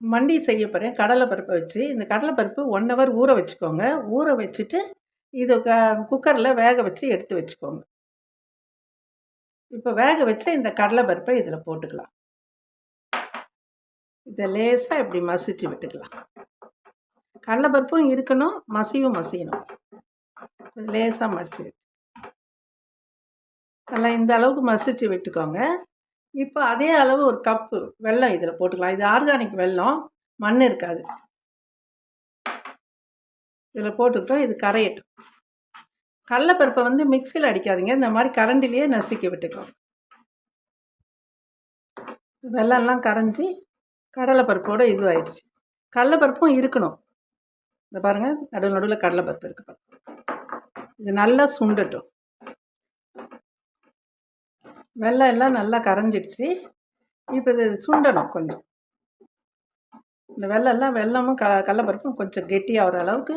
மண்டி செய்ய போகிறேன் கடலை பருப்பை வச்சு. இந்த கடலை பருப்பு ஒன் ஹவர் ஊற வச்சுக்கோங்க. ஊற வச்சுட்டு இதை க குக்கரில் வேக வச்சு எடுத்து வச்சுக்கோங்க. இப்போ வேக வச்ச இந்த கடலை பருப்பை இதில் போட்டுக்கலாம். இதை லேசாக இப்படி மசிச்சு விட்டுக்கலாம். கடலைப்பருப்பும் இருக்கணும். மசியும் மசியணும். லேசாக மசிச்சு நல்லா இந்த அளவுக்கு மசிச்சு விட்டுக்கோங்க. இப்போ அதே அளவு ஒரு கப்பு வெல்லம் இதில் போட்டுக்கலாம். இது ஆர்கானிக் வெல்லம் மண் இருக்காது. இதில் போட்டுக்கிட்டோம். இது கரையட்டும். கடலப்பருப்பை வந்து மிக்சியில் அடிக்காதீங்க. இந்த மாதிரி கரண்டிலேயே நசுக்கி விட்டுக்கோங்க வெள்ளம்லாம் கரைஞ்சி கடலைப்பருப்போடு இதுவாகிடுச்சு கடலைப்பருப்பும் இருக்கணும். இந்த பாருங்கள் நடுவில் நடுவில் கடலைப்பருப்பு இருக்கு இது நல்லா சுண்டட்டும். வெள்ளம் எல்லாம் நல்லா கரைஞ்சிடுச்சு. இப்போ இது சுண்டணும் கொஞ்சம். இந்த வெள்ளம் எல்லாம் வெள்ளமும் க கடலப்பருப்பும் கொஞ்சம் கெட்டியாகிற அளவுக்கு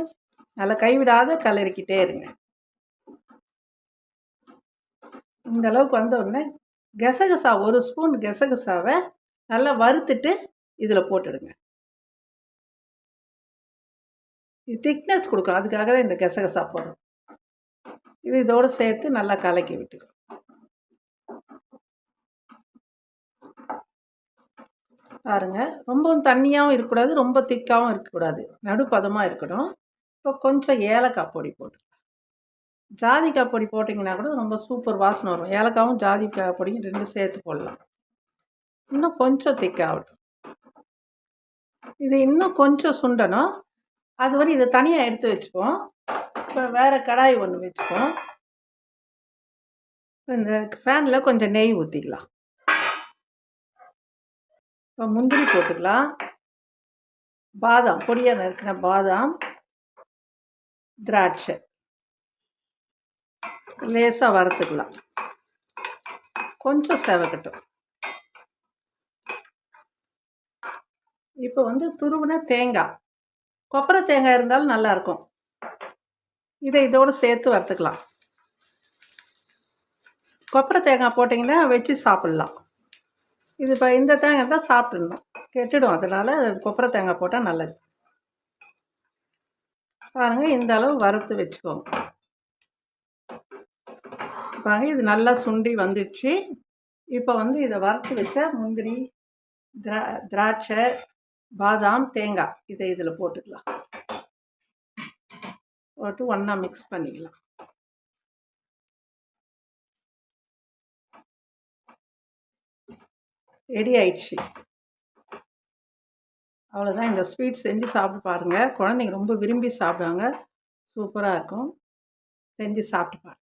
நல்லா கைவிடாத கலரிக்கிட்டே இருங்க. இந்த அளவுக்கு வந்த உடனே கெசகசா ஒரு ஸ்பூன் கெசகசாவை நல்லா வறுத்துட்டு இதில் போட்டுடுங்க. இது திக்னஸ் கொடுக்கும். அதுக்காக தான் இந்த கெசகசா போடுறோம். இது இதோடு சேர்த்து நல்லா கலக்கி விட்டுக்கணும். பாருங்கள் ரொம்பவும் தண்ணியாகவும் இருக்கக்கூடாது ரொம்ப திக்காகவும் இருக்கக்கூடாது. நடுப்பதமாக இருக்கணும் இப்போ கொஞ்சம் ஏலக்காய் பொடி போட்டு. ஜாதிக்காய் பொடி போட்டிங்கன்னா கூட ரொம்ப சூப்பர் வாசனை வரும். ஏலக்காவும் ஜாதிக்காய் பொடியும் ரெண்டு சேர்த்து போடலாம். இன்னும் கொஞ்சம் திக்காகட்டும். இது இன்னும் கொஞ்சம் சுண்டணும். அது வரை இதை தனியாக எடுத்து வச்சுப்போம் இப்போ வேறு கடாய் ஒன்று வச்சுப்போம் இந்த ஃபேனில் கொஞ்சம் நெய் ஊற்றிக்கலாம் இப்போ முந்திரி போட்டுக்கலாம். பாதாம் பொடியாக நறுக்கின பாதாம் திராட்சை. லேசாக வறுத்துக்கலாம். கொஞ்சம் செவக்கட்டும். இப்போ வந்து துருவின தேங்காய். கொப்பரை தேங்காய் இருந்தாலும் நல்லாயிருக்கும் இதை இதோடு சேர்த்து வறுத்துக்கலாம். கொப்பரை தேங்காய் போட்டிங்கன்னா வச்சு சாப்பிட்லாம். இது இப்போ இந்த தேங்காய் தான் சாப்பிட்ணும் கெட்டுடும். அதனால் கொப்பரை தேங்காய் போட்டால் நல்லது. பாருங்கள் இந்த அளவு வறுத்து வச்சுக்கோங்க. பாருங்கள் இது நல்லா சுண்டி வந்துடுச்சு. இப்போ வந்து இதை வறுத்து வச்ச முந்திரி திரா திராட்சை பாதாம் தேங்காய் இதை இதில் போட்டுக்கலாம். போட்டு ஒன்றா மிக்ஸ் பண்ணிக்கலாம். ரெடி ஆயிடுச்சு. அவ்வளோதான் இந்த ஸ்வீட் செஞ்சு சாப்பிட்டு பாருங்கள் குழந்தைங்க ரொம்ப விரும்பி சாப்பிடுவாங்க. சூப்பராக இருக்கும். செஞ்சு சாப்பிட்டு பாருங்கள்